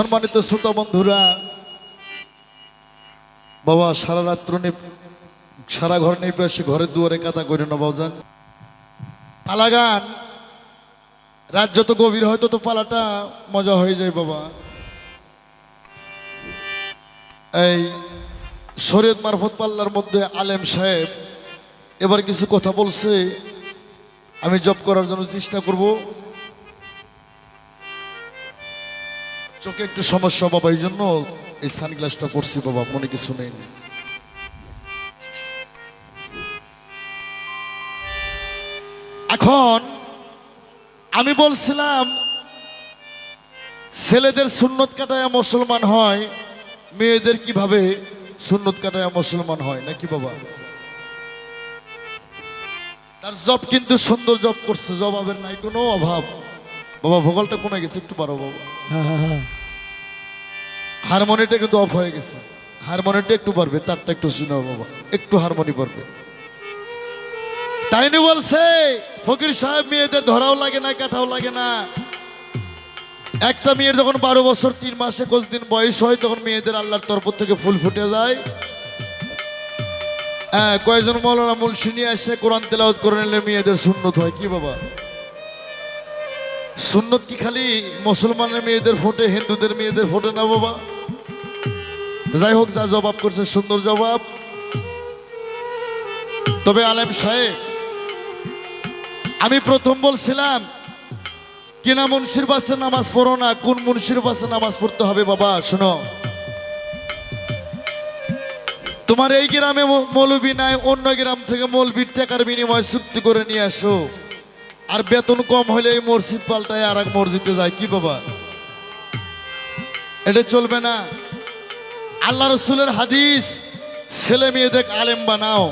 সম্মানিত শ্রোতা বন্ধুরা, বাবা সারা রাত্র সারা ঘর নেপে এসে ঘরের দুয়ারে কাদা করে না বাবজান পালা গান, রাত যত গভীর হয়তো তো পালাটা মজা হয়ে যায় বাবা। এই শরীয়ত মারফত পাল্লার মধ্যে আলেম সাহেব এবার কিছু কথা বলছে, আমি জব করার জন্য চেষ্টা করব। চোখে একটু সমস্যা বাবা, এই জন্য এই সানগ্লাসটা পরছি বাবা, মনে কিছু নেই। এখন আমি বলছিলাম, ছেলেদের সুন্নত কাটায় মুসলমান হয়, মেয়েদের কীভাবে সুন্নত কাটায় মুসলমান হয়, নাকি বাবা? তার জব কিন্তু সুন্দর জব করছে, জবাবের নাই কোনো অভাব। বাবা ভোগালটা কমে গেছে, একটু পারো বাবা। হারমোনিটা কিন্তু অফ হয়ে গেছে। হারমোনিটা একটু পারবে তারটা একটু শুনাও বাবা, একটু হারমোনি পারবে তাই নি বলছে, ফকির সাহেব, মেয়েদের ধরাও লাগে না, কাটাও লাগে না। একটা মেয়ের যখন বারো বছর, তিন মাস একুশ দিন বয়স হয়, তখন মেয়েদের আল্লাহর তরফ থেকে ফুল ফুটে যায়। হ্যাঁ কয়েকজন মৌলানা মুলসি নিয়ে আসছে কোরআন তেলাওয়াত করে নিলে মেয়েদের সুন্নত হয়, কি বাবা? সুন্নত কি খালি মুসলমানের মেয়েদের ফোটে হিন্দুদের মেয়েদের ফোটে না বাবা? যাই হোক, যা জবাব করছে, সুন্দর জবাব। তবে আলেম সাহেব, আমি প্রথম বলছিলাম, কিনা মুন্সির বাসে নামাজ পড়ো না, কোন মুন্সির বাসে নামাজ পড়তে হবে বাবা, শোনো। তোমার এই গ্রামে মৌলবি নাই, অন্য গ্রাম থেকে মৌলবির টাকার বিনিময়ে চুক্তি করে নিয়ে আসো। আর বেতন কম হলে এই মসজিদ পাল্টায় আর এক মসজিদে যায়, কি বাবা? এটা চলবে না। আল্লাহ রসুলের হাদিস, ছেলে মেয়েদের আলেম বানাও,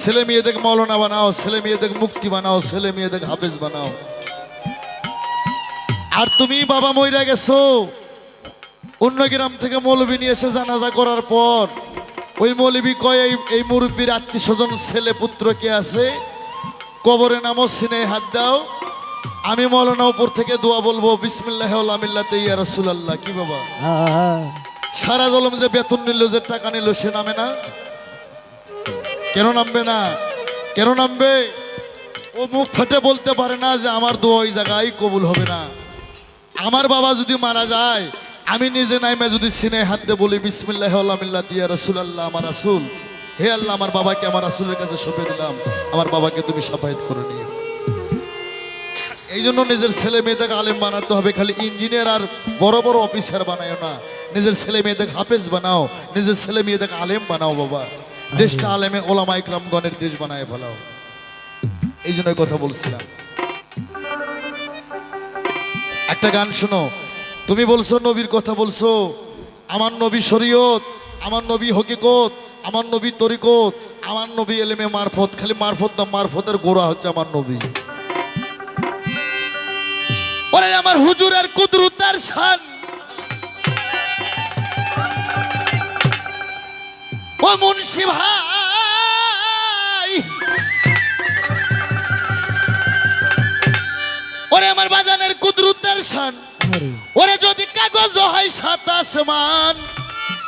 ছেলে মেয়েদের মৌলানা বানাও, ছেলে মেয়েদের মুক্তি বানাও, ছেলে মেয়েদের হাফেজ বানাও। আর তুমি বাবা মইরা গেছো, অন্য গ্রাম থেকে মৌলবী নিয়ে এসে জানাজা করার পর, ওই মৌলবী কয় এই মুরব্বীর আত্মীয় স্বজন ছেলে পুত্র কে আছে? কবরে নামো সিনে হাত দাও। আমি মৌলানা উপর থেকে দোয়া বলব বিসমিল্লাহ আমিল্লাতে ইয়া রাসূলুল্লাহ, কি বাবা? সারা জলম যে বেতন নিল, যে টাকা নিল, সে নামে না? কেন নামবে না? কেন নামবে? ও মুখ ফেটে বলতে পারে না যে আমার দোয়া ওই জায়গায় কবুল হবে না। আমার বাবা যদি মারা যায়, আমি নিজে নাইমে যদি সিনে হাত দিয়ে বলি বিসমিল্লাহ আল্লাহ রসুল আল্লাহ আমার রাসুল। হে আল্লাহ আমার বাবাকে আমার রাসুলের কাছে সঁপে দিলাম। আমার বাবাকে তুমি সাফায়াত করে নিয়ে এই জন্য নিজের ছেলে মেয়েদেরকে আলেম বানাতে হবে খালি ইঞ্জিনিয়ার আর বড় বড় অফিসার বানায় না। নিজের ছেলে মেয়েদেরকে হাফেজ বানাও নিজের ছেলে মেয়েদেরকে আলেম বানাও বাবা। দেশটা আলেমে ওলামা ইকরামগণের দেশ বানায় ফেলাও। এই জন্য কথা বলছিলাম। একটা গান শোনো। তুমি বলছো নবীর কথা বলছো। আমার নবী শরীয়ত আমার নবী হকিকত। আমার নবী তরিকত আমার নবী এলেমে মারফত খালি মারফত না মারফতের গোড়া হচ্ছে আমার নবী। ওরে আমার হুজুরের কুদরতার শান। ও মুন্সি ভাই। ওরে আমার বাজানের কুদরতের শান। ওরে যদি কাগজ হয় সাতাশ মান।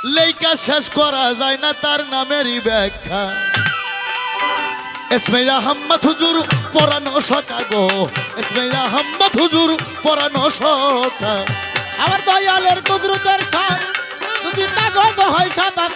লেখা শেষ করা যায় না, তার নামেরই ব্যাখ্যা। আহম্মদ হুজুর পরানো সকা গো। এসমে আহম্মদ হুজুর পরানো সকা আমার দয়ালের কুদরতের সান যদি কাগজ হয় সাত আট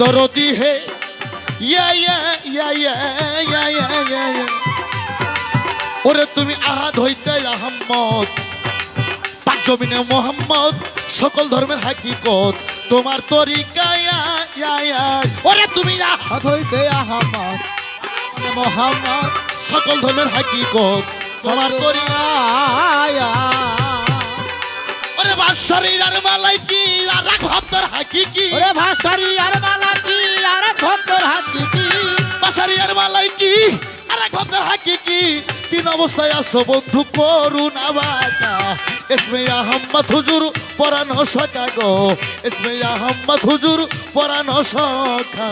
দরদি হে। ওরে তুমি আহাদ হইতে আহম্মদ। পাঁচ জমিনে মোহাম্মদ, সকল ধর্মের হাকিকত। তোমার তরিকায় ওরে তুমি আহাদ হইতে আহম্মদ। মোহাম্মদ, সকল ধর্মের হাকিকত। তোমার তরিকা ভাসরি আর মালাই কি আর ভক্তর হাকি কি ওরে ভাসরি আর মালাই কি আর ভক্তর হাকি কি ভাস্বরী আর মালাই কি আর ভক্তর হাকি কি তিন অবস্থায় আছো বন্ধু করুণা বাতা ইসমে আহম্মদ হুজুর পরানো সকা গো। ইসমে আহম্মদ হুজুর পরানো সকা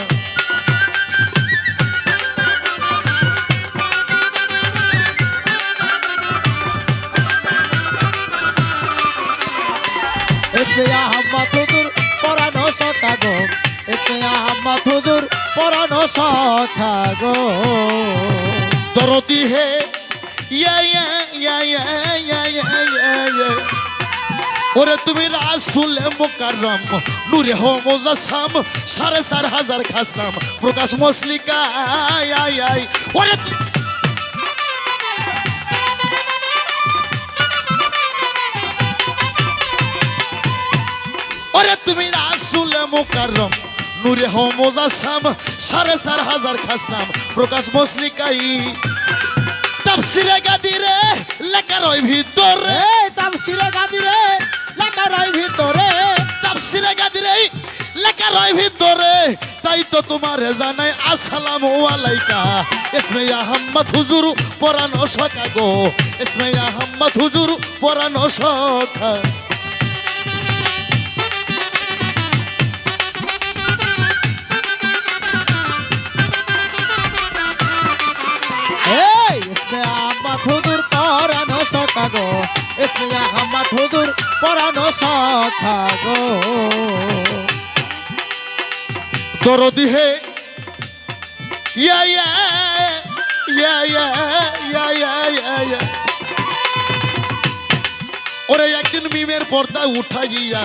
এতে আহম্মদ হুজুর পরানো সখা গো। এতে আহম্মদ হুজুর পরানো সখা গো। দরদি হে ওরে তুমি রাসুলে মোকারম নূরে হো মোজাসাম সাড়ে চার হাজার খাসাম প্রকাশ মসলিকা ওরে তুমি ওরে তুমি রাসুল মুকাররম নূরে হো মুজাসসাম সাড়ে চার হাজার খাসলাম প্রকাশ মসলিকাই। তাফসিরে গাদিরে লেখা রয় ভিতরে এই তামসিরে গাদিরে লেখা রয় ভিতরে তাফসিরে গাদিরে লেখা রয় ভিতরে তাই তো তোমার জানাই আসসালামু আলাইকা। ইসমে আহম্মদ হুজুর পরানো সকা গো। ইসমে আহম্মদ হুজুর পরানো সকা সখা গো স্নেহা হাম্মা হুজুর পরানো সখা গো তোর দিহে ইয়া ইয়া ইয়া ইয়া ইয়া ইয়া ওরে একদিন মিমের পর্দা উঠাইয়া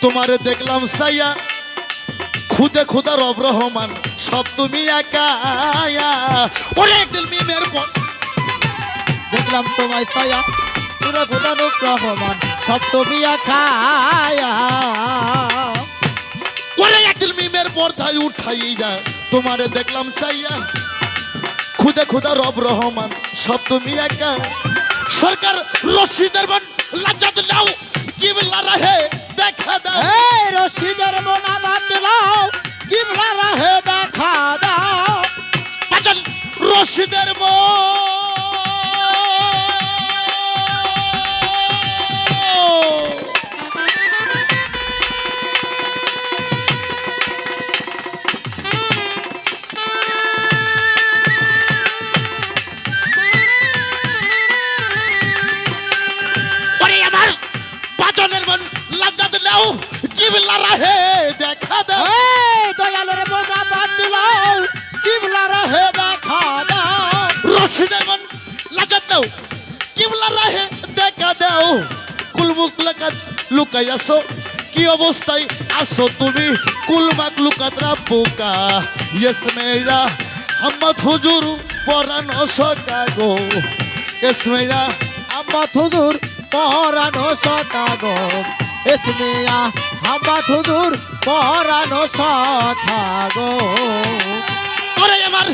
তোমারে দেখলাম সাইয়া খুদে খুদা রব রহমান, সব তুমি একা ওরে একদিন মিমের পর্দা দেখলাম তোমায় ছায়া। পুরো খোদানুক রহমান সব তুমি খায়া ওরে একদিন মিমের পর্দায় উঠাইয়া তোমারে দেখলাম চাইয়া খুদে খুদা রব রহমান সব তুমি একা। সরকার রশিদের বন লাজ্জাত নাও কিবলা রাহে দেখা দাও। এই রশিদের মোনাজাত দিলাও কিবলা রাহে দেখা দাও। বাজান রশিদের মো রাহে দেখা দাও দয়ালের মোনাজাত দিলাও কিবলা রাহে দেখা দাও রশিদের মন লাজাত দাও। কিবলা রাহে দেখা দাও। কুলমুক লাকাত লুকাই আসো কি অবস্থায় আসো তুমি? কুলমাক লুকাত রাব্বুকা ইয়েস মেরা হাম্মদ হুজুর পরানো সকা গো ইয়েস মেরা আম্মা হুজুর পরানো সকা গো এসমিয়া আম্মা হুজুর পরানো সখা গো। ওরে আমার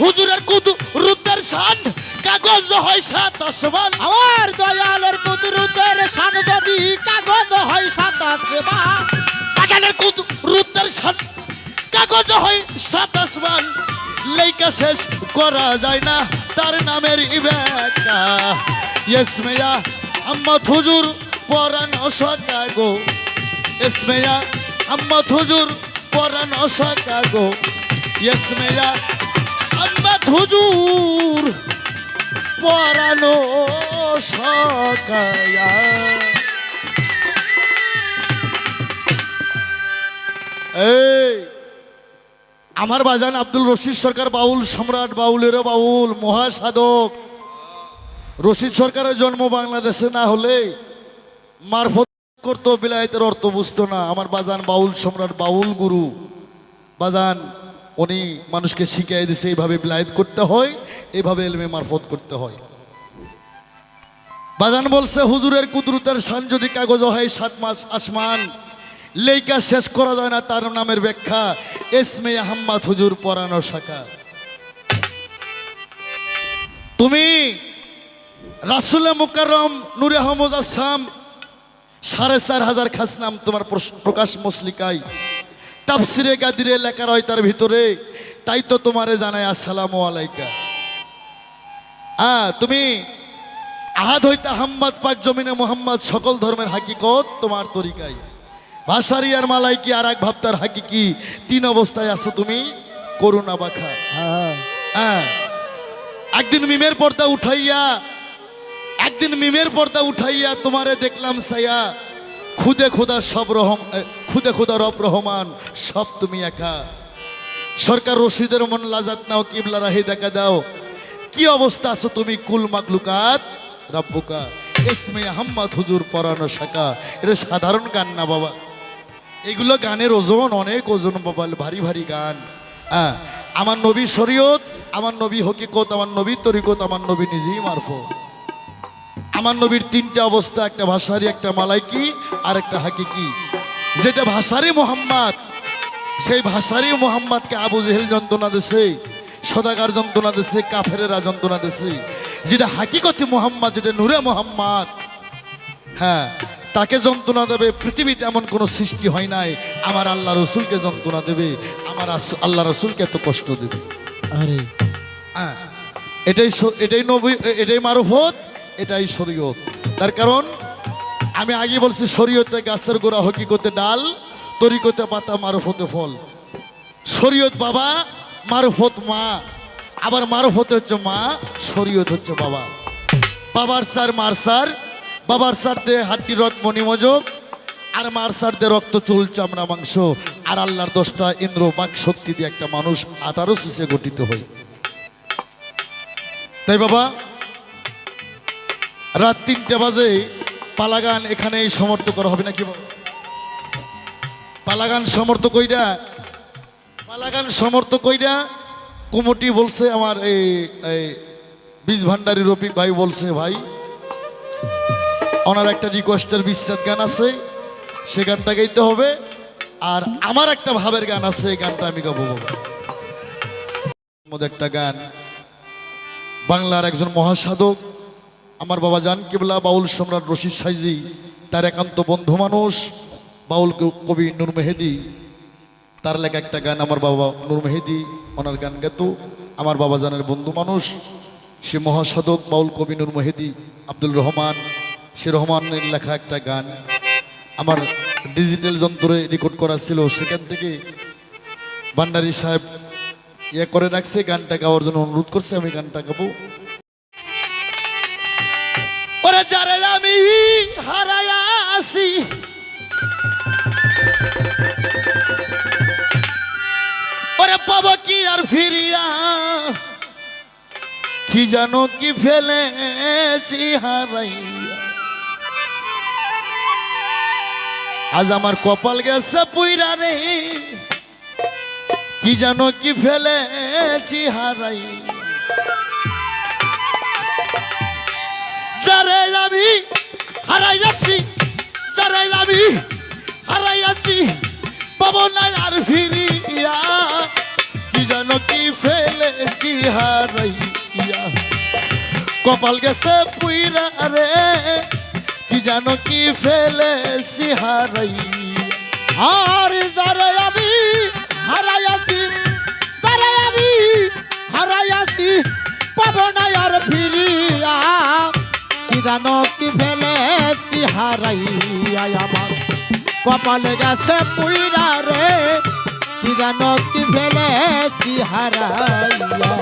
হুজুরের কুদু রুদ্রের শান কাগজ হয় সাত আসমান। আমার দয়ালের কুদরতের শান যদি কাগজ হয় সাদা সেবা বাগানের কুদু রুদ্রের শান কাগজ হয় সাত আসমান। লেখা শেষ করা যায় না তার নামের ইবেকা। ইসমেয়া আম্মদ হুজুর পরানো সকা গো। ইসমেয়া আম্মদ হুজুর পরানো সকা গো। ইসমেয়া আম্মদ হুজুর পরানো সকায়া এই, আমার বাজান আব্দুল রশিদ সরকার বাউল সম্রাট বাউলেরও বাউল, মহাসাধক। রশিদ সরকারের জন্ম বাংলাদেশে না হলে মারফত করতো বিলায়তের অর্থ বুঝতো না। আমার বাজান বাউল সম্রাট বাউল গুরু। বাজান, উনি মানুষকে শিখিয়ে দিছে, এইভাবে বিলায়ত করতে হয়, এইভাবে এলমে মারফত করতে হয়। বাজান বলছে, হুজুরের কুদরতের শান যদি কাগজ হয়, সাত মাস আসমান লেখা শেষ করা যায় না, তার নামের ব্যাখ্যা, এসমে আহম্মদ হুজুর পরানো শাখা। তুমি রাসুলে মুকাররম, নূরে আহমদ আসাম সাড়ে চার হাজার খাসনাম তোমার প্রকাশ মসলিকাই তাফসিরে গাদিরে লেখা রয় তার ভিতরে। তাই তো তোমারে জানাই আসসালামু আলাইকা। হ্যাঁ তুমি আহাদ হইতে আহম্মদ পাক জমিনে মোহাম্মদ সকল ধর্মের হাকিকত তোমার তরিকায়। ভাষারি আর মালাই কি আর এক ভাবতার হাকিকি তিন অবস্থায় আছো তুমি করুণা বাখা। হ্যাঁ হ্যাঁ। একদিন মিমের পর্দা উঠাইয়া একদিন মিমের পর্দা উঠাইয়া তোমারে দেখলাম সাইয়া খুদে খুদা সব রহম খুদে খুদা রব রহমান, সব তুমি একা। সরকার রশিদের মন লাজাত নাও, কিবলা রাহি দেখা দাও। কি অবস্থা আছো তুমি, কুল মাকলুকাত? রাব্বুকা, ইসমে আহম্মদ হুজুর পরানো শাখা। এটা সাধারণ গান না বাবা? এগুলো গানের ওজন অনেক ওজন বাবা, ভারী ভারী গান। আমার নবী শরীয়ত, আমার নবী হকিকত, আমার নবী তরিকত, আমার নবী নিজেই মারফত। আমার নবীর তিনটা অবস্থা একটা ভাষারি একটা মালাইকি আর একটা হাকিকি। যেটা ভাষারি মোহাম্মদ সেই ভাষারি মোহাম্মদকে আবু জেহেল যন্ত্রণা দেশে সদাগার যন্ত্রণা দেশে কাফেরেরা যন্ত্রণা দেশে যেটা হাকিকতি মোহাম্মদ যেটা নূরে মোহাম্মদ হ্যাঁ তাকে যন্ত্রণা দেবে পৃথিবীতে এমন কোনো সৃষ্টি হয় নাই আমার আল্লাহ রসুলকে যন্ত্রণা দেবে আমার আল্লাহ রসুলকে এত কষ্ট দেবে। আরে। হ্যাঁ এটাই এটাই নবী এটাই মারুফত এটাই শরীয়ত। তার কারণ, আমি আগে বলছি শরীয়তে গাছের গোড়া হকিকতে ডাল, তরিকতে পাতা, মারুফতে ফল। শরীয়ত বাবা, মারফত মা। আবার মারুফতে হচ্ছে মা, শরীয়ত হচ্ছে বাবা। বাবার সার মার সার বাবার দিয়ে হাড্ডি, রক্ত মণিমোজক আর মার দিয়ে রক্ত, চুল, চামড়া, মাংস। আর আল্লাহর দশটা ইন্দ্র, বাক শক্তি দিয়ে একটা মানুষ আঠারো সিসে গঠিত হয়। তাই বাবা রাত তিনটে বাজে, পালাগান এখানে সমর্থ করা হবে নাকি পালাগান সমর্থ কইরা, পালাগান সমর্থ কইরা কুমটি বলছে আমার এই এই বীজ ভান্ডারী রফিক ভাই বলছে, ভাই, ওনার একটা রিকোয়েস্টের বিচ্ছেদ গান আছে, সে গানটা গাইতে হবে, আর আমার একটা ভাবের গান আছে, এই গানটা আমি গাবো একটা গান, বাংলার একজন মহাসাধক আমার বাবা জান কিবলা বাউল সম্রাট রশিদ সাইজি, তার একান্ত বন্ধু মানুষ, বাউল কবি নূর মেহেদি। তার লেখা একটা গান আমার বাবা নূর মেহেদি, ওনার গান গেত। আমার বাবা জানের বন্ধু মানুষ, সে মহাসাধক বাউল কবি নূর মেহেদি আব্দুল রহমান। সে রহমানের লেখা একটা গান আমার ডিজিটাল যন্ত্রে রেকর্ড করা ছিল। সেখান থেকে ভান্ডারী সাহেব ইয়ে করে রাখছে, গানটা গাওয়ার জন্য অনুরোধ করছে, আমি গানটা গাবো। ওরে যারে আমি হারায়া আসি। ওরে পাবো কি আর ফিরিয়া? কি জানো কি ফেলেছি হারাইয়া। আজ আমার কপাল গেছে পুইরা রে। কি জানো কি ফেলেছি হারাই যারে আমি হারাই আছি যারে আমি হারাই আছি পাবো না আর ফিরিয়া। কি জানো কি ফেলেছি হারাইয়া। কপাল গেছে পুইরা রে, কি জানো কি ফেলেছি হারাইয়া। আর যারে আমি হারাইয়াছি যারে জানো কি ফেলেছি হারাইয়া আমার। কপালে গেছে পুইরা রে, কি জানো কি ফেলেছি হারাইয়া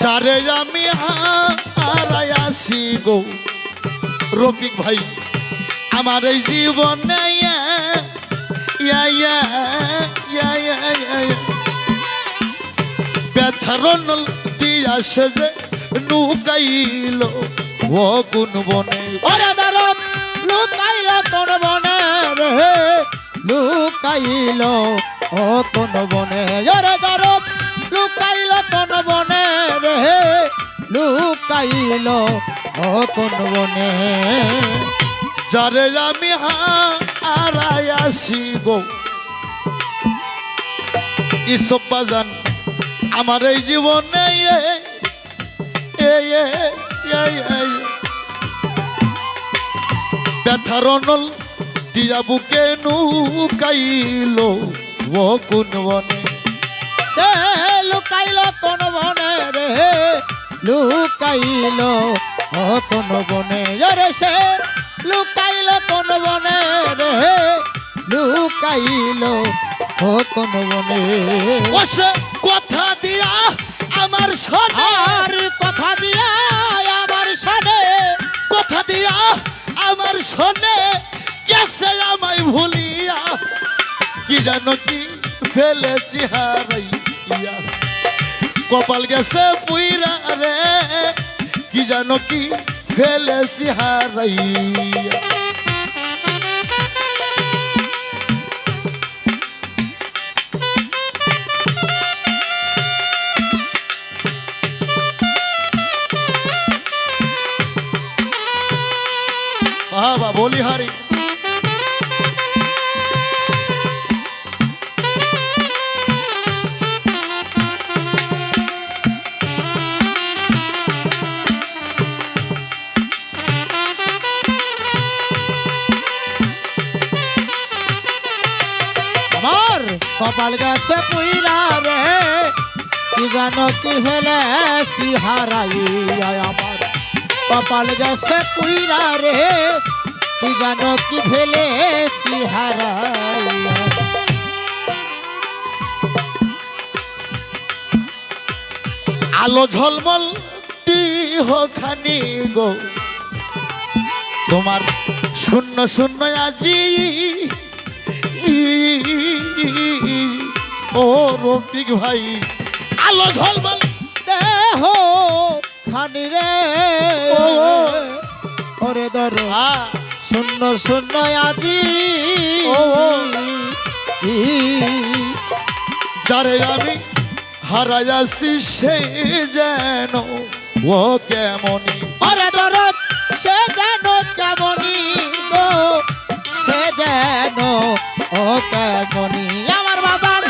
যারে আমি হারাইয়াছি গো। রফিক ভাই, আমার এই জীবনে। ব্যথার দিয়া সে যে নুকাইল। ও কোন বনে। ওরে দারত লুকাইল কোন বনে রে লুকাইল ও কোন বনে? ওরে দারত লুকাইল কোন বনে রে লুকাইল ও কোন বনে? যারে আমি হারাইয়াছি গো ইসব বাজান আমার এই জীবনে এ, এ। ব্যথার নল দিয়া বুকে নুকাইল ও কোন বনে। সে লুকাইল কোন বনে রে লুকাইল ও কোন বনে। রে সে লুকাইল কোন বনে রে লুকাইল ও কোন বনে কথা দিয়া আমার শোনে আর কথা দিয়া দিয়া আমার শোনে, কেসে আমায় ভুলিয়া, কি যেন কি ফেলেছি হারাইয়া কপাল গেছে পুইরা রে, কি যেন কি ফেলেছি হারাইয়া বাবা বলি হারি আমার কপাল গেছে পুইরা রে কি জানো কি ফেলে কি হারাই কি ফেলে আলো ঝলমল দিহ খানি গো। তোমার শূন্য শূন্য আজি ও রফিক ভাই আলো ঝলমল দেহ খানি রে। ওরে আ, শূন্য শূন্য আজি। যারে আমি হারাইয়াছি সে যেন ও কেমনই ওরে ধর সে যেন কেমনি গো সে যেন ও কেমনি। আমার বাবার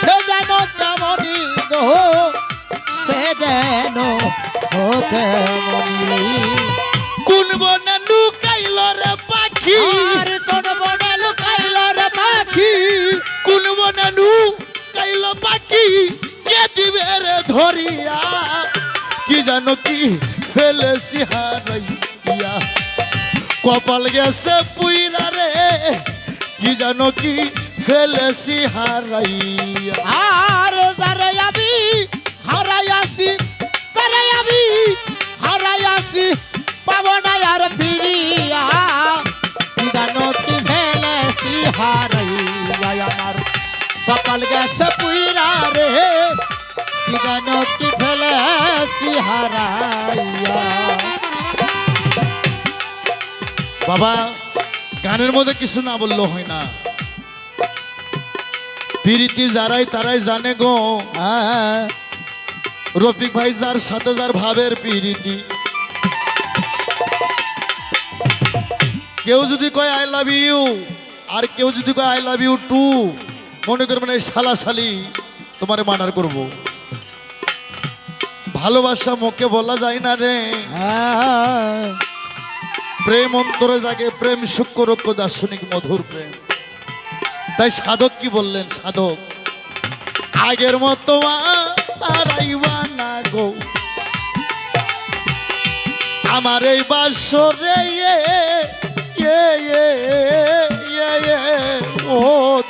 সে যেন কেমনি গো সে যেন ও কেমনি। কোন বনে পাখি? আর কোন বনে লুকাইল রে পাখি। কোন বনে লুকাইল পাখি কে দিবে রে ধরিয়া? কি জানো কি কপাল গেছে পুইরা রে কি জানো কি ফেলেছি হারাইয়া আর যারে হারাই আসি তারে আমি হারাই আসি পাব না আর ফিরিয়া। আমার। কপাল গেছে পুইরা রে জানতি ফেলেছি হারাইয়া বাবা গানের মধ্যে কিছু না বললেও হয় না। প্রীতি যারাই তারাই জানে গো। আহ, রফিক ভাই যার সাথে যার ভাবের প্রীতি। কেউ যদি কয় আই লাভ ইউ আর কেউ যদি কয় আই লাভ ইউ টু মনে করবেন এই শালা শালি তোমারে মার্ডার করব। ভালোবাসা মুখে বলা যায় না রে। প্রেম অন্তরে জাগে প্রেম সূক্ষ্ম রক্ষ দার্শনিক, মধুর প্রেম। তাই সাধক কি বললেন? সাধক, আগের মতো না গো। আমার এই বাসরে এ, ও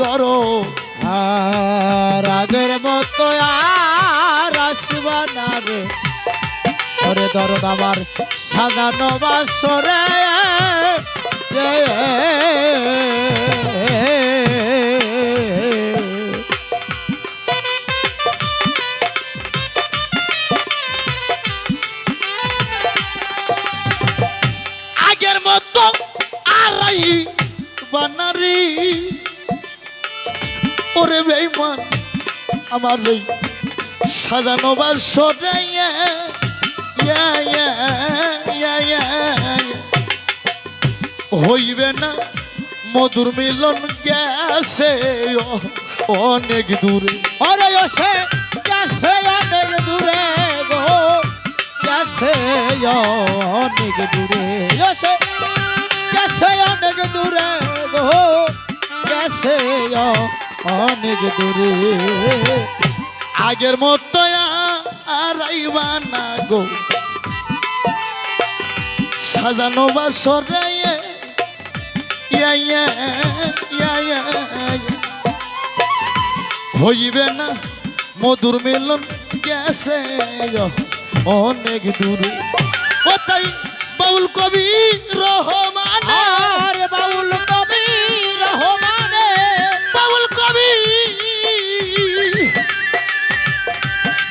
ধরো আর আগের মতো আর আসবা না রে আমার সাজানো বাসরে বানারি। ওরে বেইমান আমার এই সাজানো বাসরে। হইবে না মধুর মিলন গেছে অনেক দূরে। ওরে সে গেছে অনেক দূরে গো গেছে অনেক দূরে। সে গেছে অনেক দূরে গো গেছে অনেক দূরে আগের মতো আর না সাজানো বাসরে ইয়া ইয়া ইয়া ইয়া হইবে না মধুর মিলন গেছে অনেক দূরে তাই বাউল কবি রহমান আর বাউল কবি রহমানে বাউল কবি।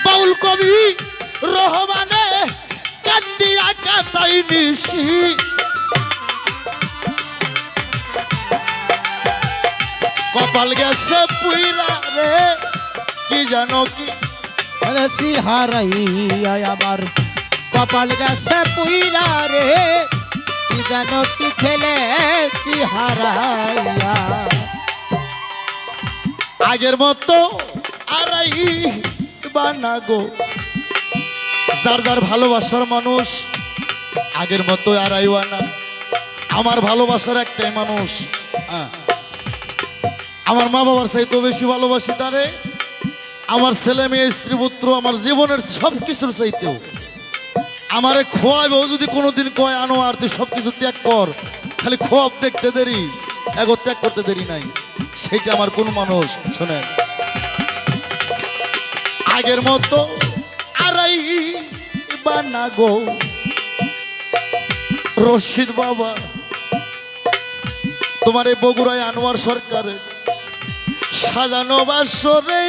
বাউল কবি রহমানে কান্দিয়া কাটাই নিশি। কপাল গেছে পুইরা রে কি জানো কি? রসি হারাইয়া আমার কপাল গেছে পুইরা রে, কি জানো কি খেলে হারাইয়া। আগের মতো আরাই বানা গো। যার যার ভালোবাসার মানুষ, আগের মতো আড়াইওয়া না আমার ভালোবাসার একটাই মানুষ। আমার মা বাবার চাইতেও বেশি ভালোবাসি তারে। আমার ছেলে মেয়ে, স্ত্রী, পুত্র, আমার জীবনের সব কিছুর চাইতেও। আমারে খোয়াবে ও যদি কোনোদিন কয়, আনো আর তুই সব কিছু ত্যাগ কর। খালি খোয়াব দেখতে দেরি, এগো ত্যাগ করতে দেরি নাই। সেটা আমার কোন মানুষ, শোনেন। আগের মতো আড়াই বানা গো। রশিদ বাবা, তোমার এই বগুড়ায় আনোয়ার সরকারের সাজানো বাসরে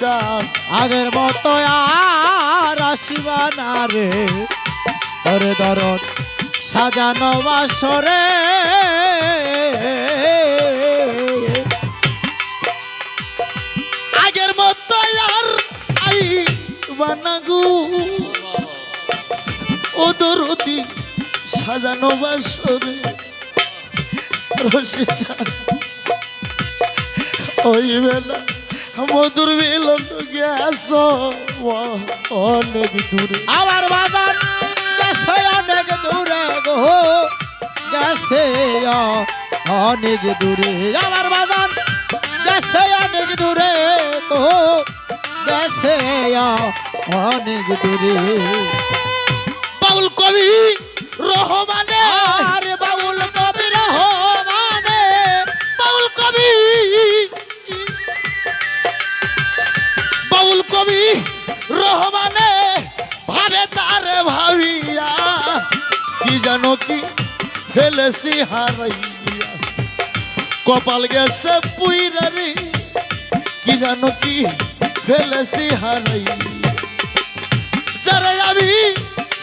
চান। আগের মতো আর আসিবা না রে। ওরে দরদ সাজানো বাসরে। আগের মতো আর আই বানাগু ও দরদি সাজানো বাসরে। রশি চান। ওই বেলা মধুর মিলন গ্যাস অনেক দূরে। আমার বাজার গেছে অনেক দূরে গো গেছে অনেক দূরে। আমার বাজার গেছে অনেক দূরে গো গেছে অনেক দূরে। বাউল কবি রহমানে কবি রহমানে ভাবে তারে ভাবিয়া। কি জানো কি? ফেলেছি হারাইয়া কপাল গেছে পুইরারি। কি জানো কি? ফেলেছি হারাইয়া যারা আমি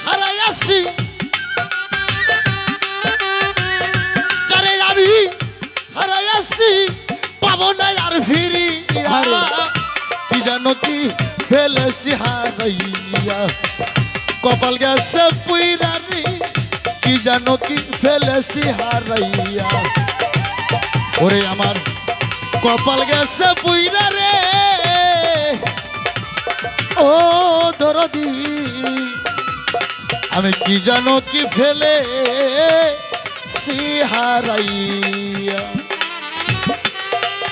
হারাইয়াছি যারে আমি হারাইয়াছি পাবো না আর ফিরি কি জানো কি? ফেলেছি হারাইয়া কপাল গেছে পুইরারি কি জানো কি ফেলেছি হারাইয়া ওরে আমার কপাল গেছে পুইরা রে। ও দরদি, আমি কি জানো কি ফেলে সিহারাইয়া।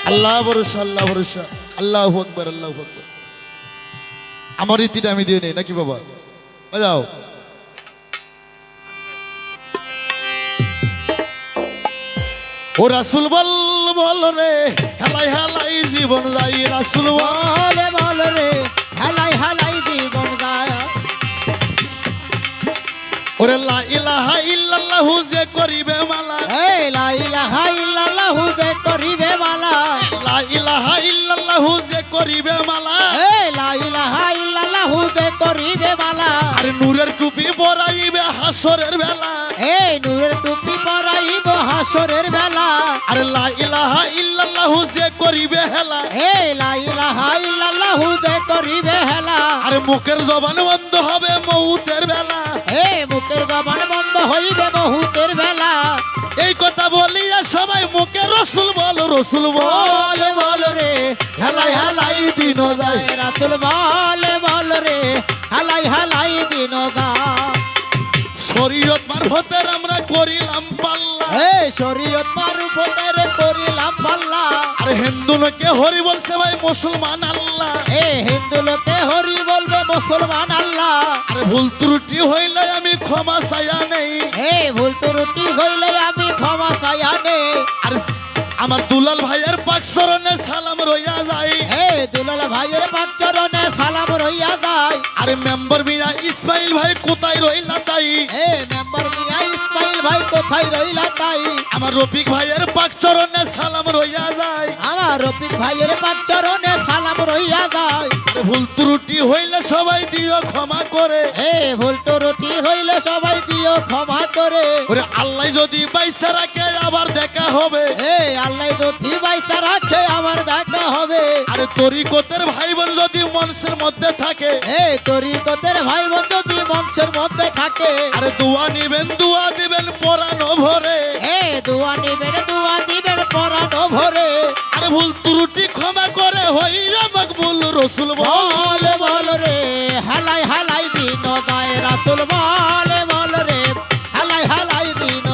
আল্লাহ ভরসা আল্লাহ ভরসা, আল্লাহ আকবর আল্লাহ আকবর। আমার রীতিটা আমি দিয়ে নেই নাকি বাবা? বাজাও। ও রাসুল বল বল রে হেলাই হেলাই জীবন যাই রাসুল বল। বল রে হালাই হালাই জীবন গায়া ওরে লা ইলাহা ইল্লাল্লাহু যে করিবে মালা। এই লা ইলাহা ইল্লাল্লাহু যে করিবে মালা। লা ইলাহা ইল্লাল্লাহু যে করিবে মালা। এই লা মালা। আর নূরের টুপি পরাইবে হাসরের বেলা। এই নূরের টুপি পরাইব হাসরের বেলা। আর লা ইলাহা ইল্লাল্লাহু যে করিবে হেলা। এই লা ইলাহা ইল্লাল্লাহু যে করিবে হেলা। আর মুখের জবান বন্ধ হবে মৌতের বেলা। এই মুখের জবান বন্ধ হইবে বহুতের বেলা। এই কথা বলিয়া সবাই মুখে রসুল বল রসুল বল বলে রে। হেলাই হেলাই দিন যায়। রাসুল বলে হালাই হালাই দিন শরীয়ত মারফতের আমরা করিলাম পাল্লা। এই শরীয়ত মারুফতের করিলাম পাল্লা। লোকে হরি বলছে ভাই মুসলমান আল্লাহ। এ হিন্দু লোকে হরি বলবে মুসলমান আল্লাহ। আরে ভুল ত্রুটি হইলে আমি ক্ষমা চাইয়া নেই। হে ভুল ত্রুটি হইলে আমি ক্ষমা চাইয়া নে আর আমার দুলাল ভাইয়ের পাক চরণে সালাম রইয়া যায়। হে দুলাল ভাইয়ের পাক চরণে সালাম রইয়া ইসমাইল ভাই কোথায় রইলা তাই? হে মেম্বার মিয়া ইসমাইল ভাই কোথায় রইলা তাই? আমার রফিক ভাইয়ের পাক চরণে সালাম রইয়া যায়। আমার রফিক ভাইয়ের পাক চরণে সালাম রইয়া যায়। ভুল ত্রুটি হইলে সবাই দিও ক্ষমা করে। হে ভুল ত্রুটি হইলে সবাই দিও ক্ষমা করে। ওরে আল্লাহ যদি বাইসা রাখে আবার দেখা হবে। হে আল্লাহ যদি বাইসা রাখে আমার দেখা হবে। আরে তরিকতের ভাই বোন যদি মনসের মধ্যে থাকে। হে তরিকতের ভাই বোন মঞ্চের মধ্যে থাকে। আরে দোয়া নিবেন দোয়া দিবেন পরানো ভরে। হে দোয়া নিবেন দোয়া দিবেন পরানো ভরে। আরে ভুল ত্রুটি ক্ষমা করে হইরা মকবুল রসুল বল। বল রে হালাই হালাই দিন গায় রাসুল বল বল রে হালাই হালাই দিন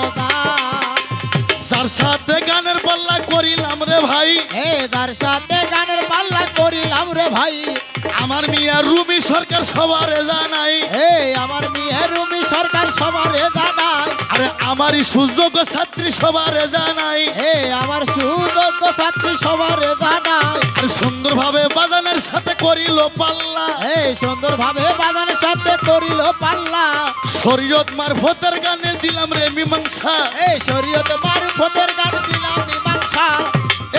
যার সাথে গানের পাল্লা করিলাম রে ভাই। হে তার সাথে গানের পাল্লা করিলাম রে ভাই। আমার মিয়া রুমি সরকার সবারে জানাই। হে আমার মেয়ে রুমি সরকার সবারে জানায় আরে আমারই সুযোগ্য ছাত্রী সবারে জানাই। হে আমার সুযোগ্য ছাত্রী সবারে জানায় আর সুন্দরভাবে বাজানের সাথে করিল পাল্লা। হে সুন্দর ভাবে বাজানের সাথে করিল পাল্লা। শরীয়ত মারফতের গানে দিলাম রে মীমাংসা। এই শরীয়ত মারুফতের গান দিলাম মীমাংসা।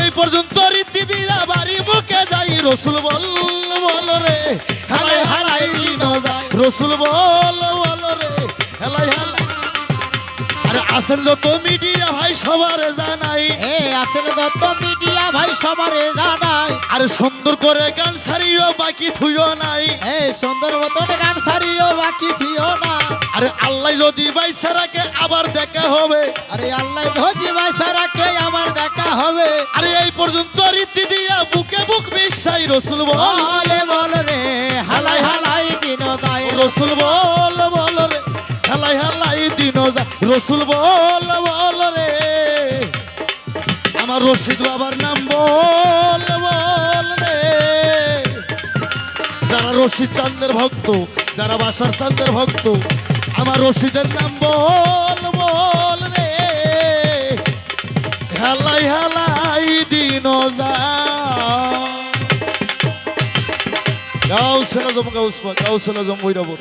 এই পর্যন্ত রসুল বল বল রে হালাই হালাই যায় রসুল বল বল রে হালাই হালাই। আরে আসেন যত মিডিয়া ভাই সবারে জানাই। এ আছেন দত্ত মিডিয়া ভাই সবারে আরে সুন্দর করে গান সারিও বাকি থুইও নাই। এ সুন্দর মতন গান সারিও বাকি থিও না। আরে আল্লাহ যদি বাইসা রাখে আবার দেখা হবে। আরে আল্লাহ ধজি রসুল বল বলে রে হালাই হালাই দিন দায় রসুল বল বল রে হেলাই হেলাই দিন যা রসুল বল বল রে। আমার রশিদ বাবার নাম বল বল রে। যারা রশিদ চান্দের ভক্ত যারা বাসার চান্দের ভক্ত আমার রশিদের নাম বল বল রে। হালাই হালাই দিন যা গাও আজম জম গাউস গাও সেনা জম বৈরাবর